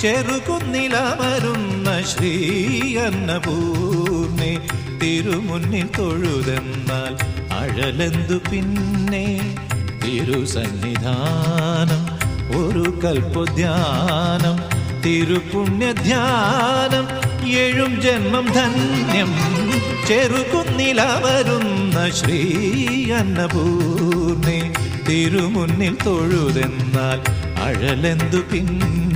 ചെറുകുന്നിലമരുന്ന ശ്രീ അന്നപൂർണെ തിരുമുന്നിൽ തൊഴുതെന്നാൽ അഴലെന്തു പിന്നെ? തിരുസന്നിധാനം ഒരു കൽപ്പധ്യാനം തിരുപുണ്യധ്യാനം ഏഴും ജന്മം ധന്യം ചെറുകുന്നിലവരുന്ന ശ്രീ അന്നപൂർണെ തിരുമുന്നിൽ തൊഴുതെന്നാൽ അഴലെന്തു പിന്നെ?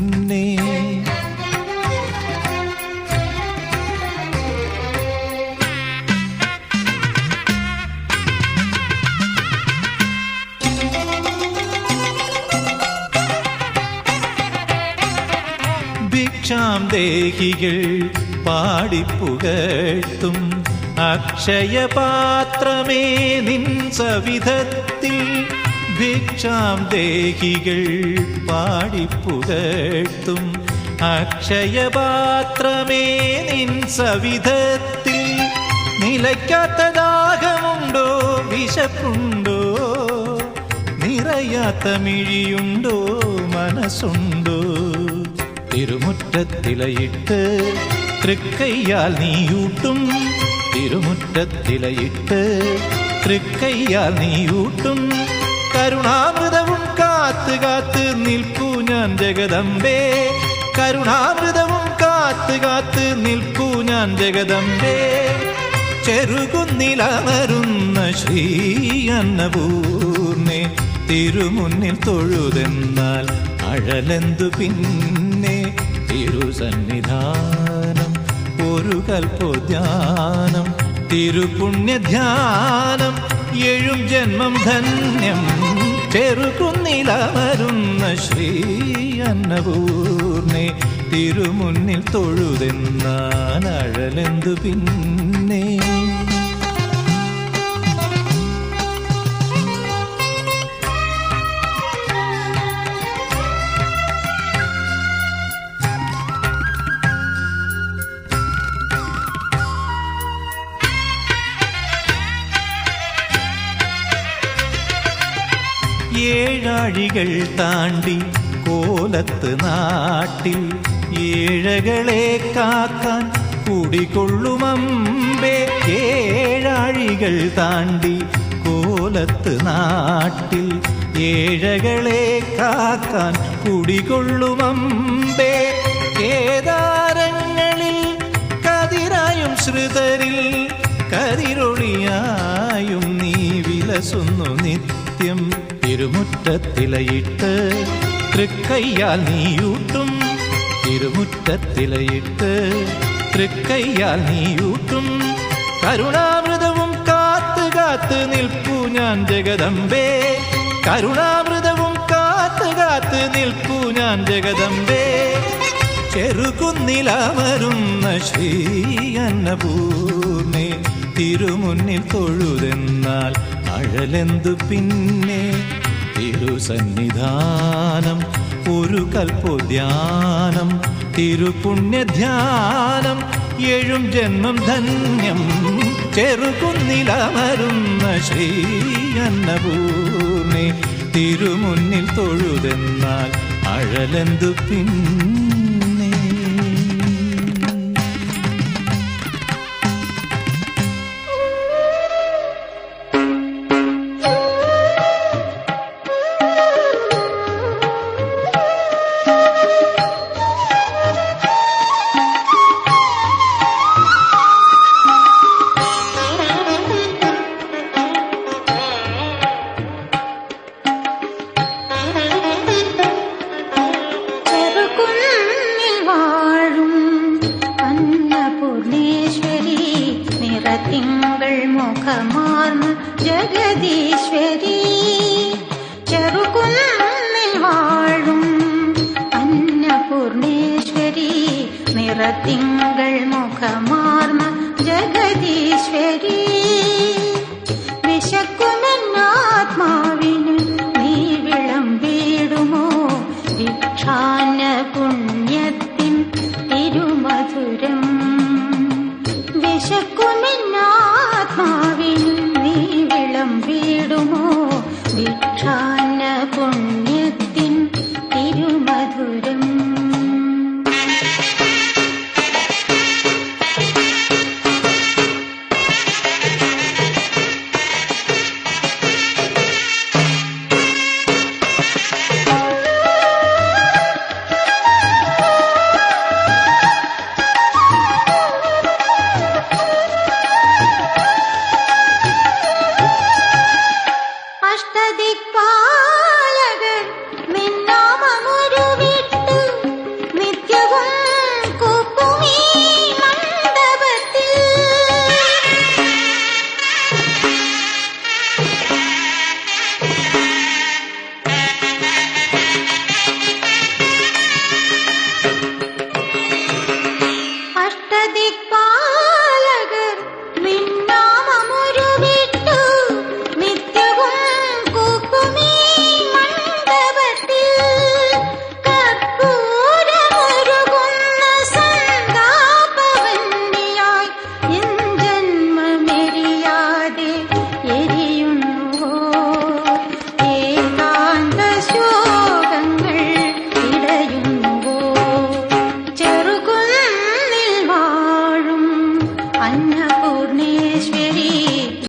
ഭിക്ഷാം ദേഹികൾ പാടിപ്പുകഴ്ത്തും. അക്ഷയപാത്രമേ നിൻ സവിധത്തിൽ ഭിക്ഷാം ദേഹികൾ പാടിപ്പുകഴ്ത്തും. അക്ഷയപാത്രമേ നിൻ സവിധത്തിൽ നിലയ്ക്കാത്ത ദാഹമുണ്ടോ വിശപ്പുണ്ടോ? നിറയാത്ത മിഴിയുണ്ടോ മനസ്സുണ്ടോ? തിരുമുറ്റത്തിലയിട്ട് തൃക്കയ്യാൽ നീയൂട്ടും. തിരുമുറ്റത്തിലയിട്ട് തൃക്കയ്യാൽ നീയൂട്ടും. കരുണാമൃതവും കാത്ത് കാത്ത് നിൽക്കൂ ഞാൻ ജഗദമ്പേ കരുണാമൃതവും കാത്ത് കാത്ത് നിൽക്കൂ ഞാൻ ജഗദമ്പേ ചെറുകുന്നിലമരുന്ന ശ്രീ അന്നപൂർണെ തിരുമുന്നിൽ തൊഴുതെന്നാൽ അഴലെന്തു പിന്നെ തിരുസന്നിധാനം ഒരു കൽപ്പോദ്യാനം തിരുപുണ്യധ്യാനം ഏഴും ജന്മം ധന്യം ചെറുകുന്നിലമരുന്ന ശ്രീ അന്നപൂർണെ തിരുമുന്നിൽ തൊഴുതെന്നാൽ അഴലെന്തു പിന്നെ? ഏഴാഴികൾ താണ്ടി കോലത്ത് നാട്ടിൽ ഏഴകളെ കാക്കാൻ കുടികൊള്ളുമമ്പേ. ഏഴാഴികൾ താണ്ടി കോലത്ത് നാട്ടിൽ ഏഴകളെ കാക്കാൻ കുടികൊള്ളുമമ്പേ. കേദാരങ്ങളിൽ കതിരായും ശ്രുതരിൽ കതിരൊളിയായും നീ വിലസുന്നു നിത്യം. തിരുമുറ്റത്തിലയിട്ട് തൃക്കയ്യാൽ നീയൂട്ടും. തിരുമുറ്റത്തിലയിട്ട് തൃക്കയ്യാൽ നീയൂട്ടും. കരുണാമൃതവും കാത്തു കാത്ത് നിൽപ്പൂ ഞാൻ ജഗദമ്പേ കരുണാമൃതവും കാത്തു കാത്ത് നിൽപ്പൂ ഞാൻ ജഗദമ്പേ ചെറുകുന്നിലമരുന്ന ശ്രീ അന്നപൂർണി തിരുമുന്നിൽ തൊഴുതെന്നാൽ അഴലെന്തു പിന്നെ? തിരുസന്നിധാനം ഒരു കൽപ്പോദ്യാനം തിരുപുണ്യധ്യാനം ഏഴും ജന്മം ധന്യം ചെറുകുന്നിലമരുന്ന ശ്രീ അന്നപൂർണി തിരുമുന്നിൽ തൊഴുതെന്നാൽ അഴലെന്തു പിന്നെ അന്നപൂർണേശ്വരി നിറത്തിങ്കൾ മുഖമാർന്ന് ജഗദീശ്വരി. ചെറുകുന്നിൽ വാഴും അന്നപൂർണേശ്വരി നിറത്തിങ്കൾ മുഖമാർന്ന ജഗദീശ്വരി.